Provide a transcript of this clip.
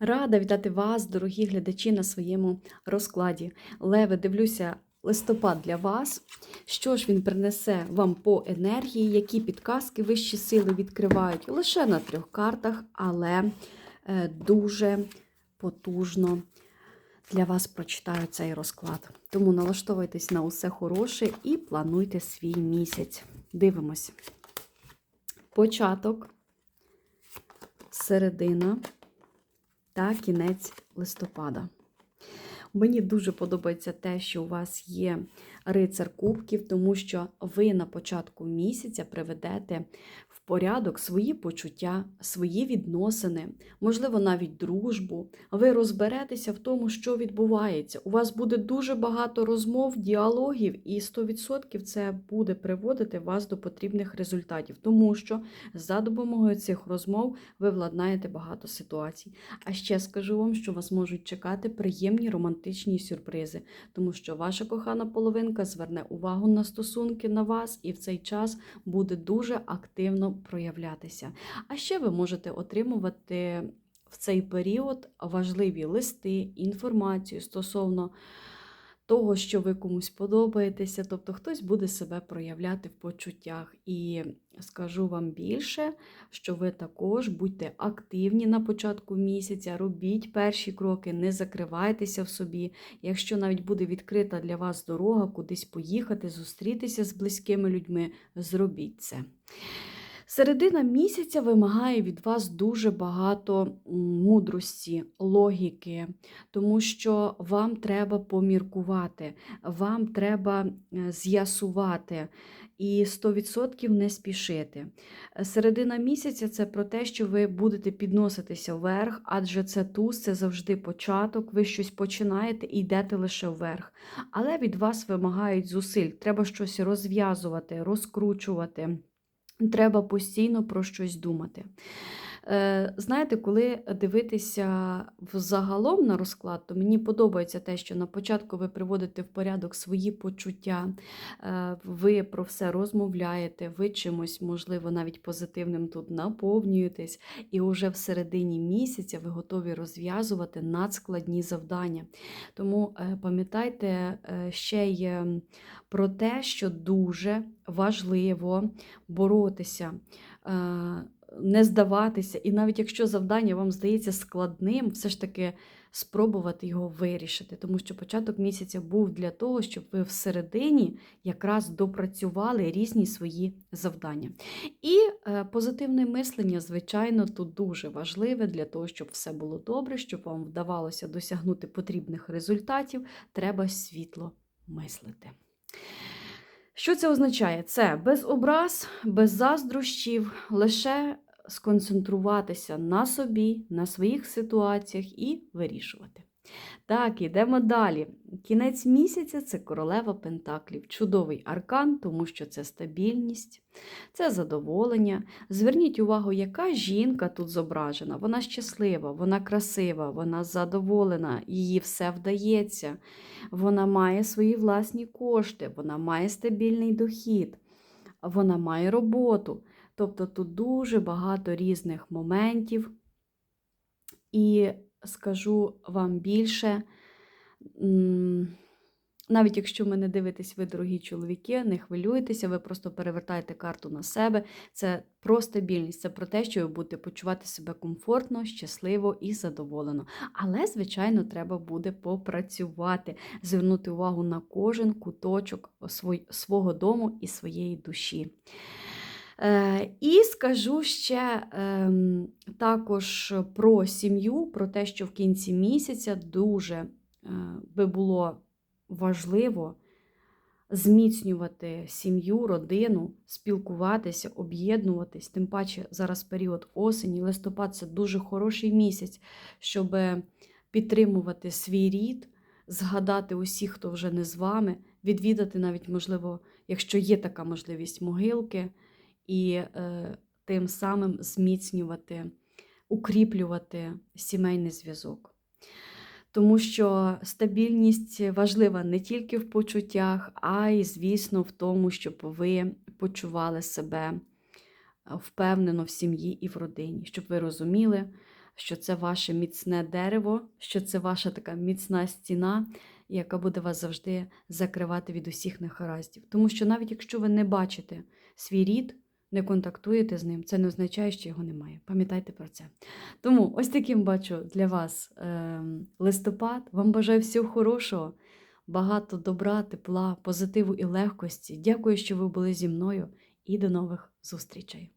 Рада вітати вас, дорогі глядачі, на своєму розкладі. Леве, дивлюся, листопад для вас. Що ж він принесе вам по енергії, які підказки вищі сили відкривають лише на трьох картах, але е, дуже потужно для вас прочитаю цей розклад. Тому налаштовуйтесь на усе хороше і плануйте свій місяць. Дивимось. Початок, середина та кінець листопада. Мені дуже подобається те, що у вас є рицар кубків, тому що ви на початку місяця приведете в порядок свої почуття, свої відносини, можливо, навіть дружбу. Ви розберетеся в тому, що відбувається. У вас буде дуже багато розмов, діалогів, і 100% це буде приводити вас до потрібних результатів, тому що за допомогою цих розмов ви владнаєте багато ситуацій. А ще скажу вам, що вас можуть чекати приємні романтичні сюрпризи, тому що ваша кохана половинка зверне увагу на стосунки на вас і в цей час буде дуже активно проявлятися. А ще ви можете отримувати в цей період важливі листи, інформацію стосовно того, що ви комусь подобаєтеся, тобто хтось буде себе проявляти в почуттях. І скажу вам більше, що ви також будьте активні на початку місяця, робіть перші кроки, не закривайтеся в собі. Якщо навіть буде відкрита для вас дорога, кудись поїхати, зустрітися з близькими людьми, зробіть це. Середина місяця вимагає від вас дуже багато мудрості, логіки, тому що вам треба поміркувати, вам треба е, з'ясувати і 100% не спішити. Середина місяця це про те, що ви будете підноситися вверх, адже це туз, це завжди початок, ви щось починаєте і йдете лише вверх. Але від вас вимагають зусиль, треба щось розв'язувати, розкручувати. Треба постійно про щось думати. Е, Знаєте, коли дивитися взагалом на розклад, то мені подобається те, що на початку ви приводите в порядок свої почуття, е, ви про все розмовляєте, ви чимось, можливо, навіть позитивним тут наповнюєтесь, і вже в середині місяця ви готові розв'язувати надскладні завдання. Тому е, пам'ятайте ще й про те, що дуже важливо боротися. Не здаватися, і навіть якщо завдання вам здається складним, все ж таки спробувати його вирішити, тому що початок місяця був для того, щоб ви всередині якраз допрацювали різні свої завдання. І е, позитивне мислення, звичайно, тут дуже важливе для того, щоб все було добре, щоб вам вдавалося досягнути потрібних результатів, треба світло мислити. Що це означає? Це без образ, без заздрощів, лише сконцентруватися на собі, на своїх ситуаціях і вирішувати. Так, ідемо далі. Кінець місяця це королева Пентаклів. Чудовий аркан, тому що це стабільність, це задоволення. Зверніть увагу, яка жінка тут зображена. Вона щаслива, вона красива, вона задоволена, їй все вдається. Вона має свої власні кошти, вона має стабільний дохід, вона має роботу. Тобто тут дуже багато різних моментів. І скажу вам більше, навіть якщо мене дивитесь, ви, дорогі чоловіки, не хвилюйтеся, ви просто перевертаєте карту на себе. Це про стабільність, це про те, що ви будете почувати себе комфортно, щасливо і задоволено. Але, звичайно, треба буде попрацювати, звернути увагу на кожен куточок свого дому і своєї душі. Е, і скажу ще ем, також про сім'ю, про те, що в кінці місяця дуже е, би було важливо зміцнювати сім'ю, родину, спілкуватися, об'єднуватись. Тим паче зараз період осені, листопад це дуже хороший місяць, щоб підтримувати свій рід, згадати усіх, хто вже не з вами, відвідати навіть, можливо, якщо є така можливість, могилки і е, тим самим зміцнювати, укріплювати сімейний зв'язок. Тому що стабільність важлива не тільки в почуттях, а й, звісно, в тому, щоб ви почували себе впевнено в сім'ї і в родині, щоб ви розуміли, що це ваше міцне дерево, що це ваша така міцна стіна, яка буде вас завжди закривати від усіх нехараздів. Тому що навіть якщо ви не бачите свій рід, не контактуєте з ним, це не означає, що його немає. Пам'ятайте про це. Тому ось таким бачу для вас е, листопад. Вам бажаю всього хорошого, багато добра, тепла, позитиву і легкості. Дякую, що ви були зі мною, і до нових зустрічей.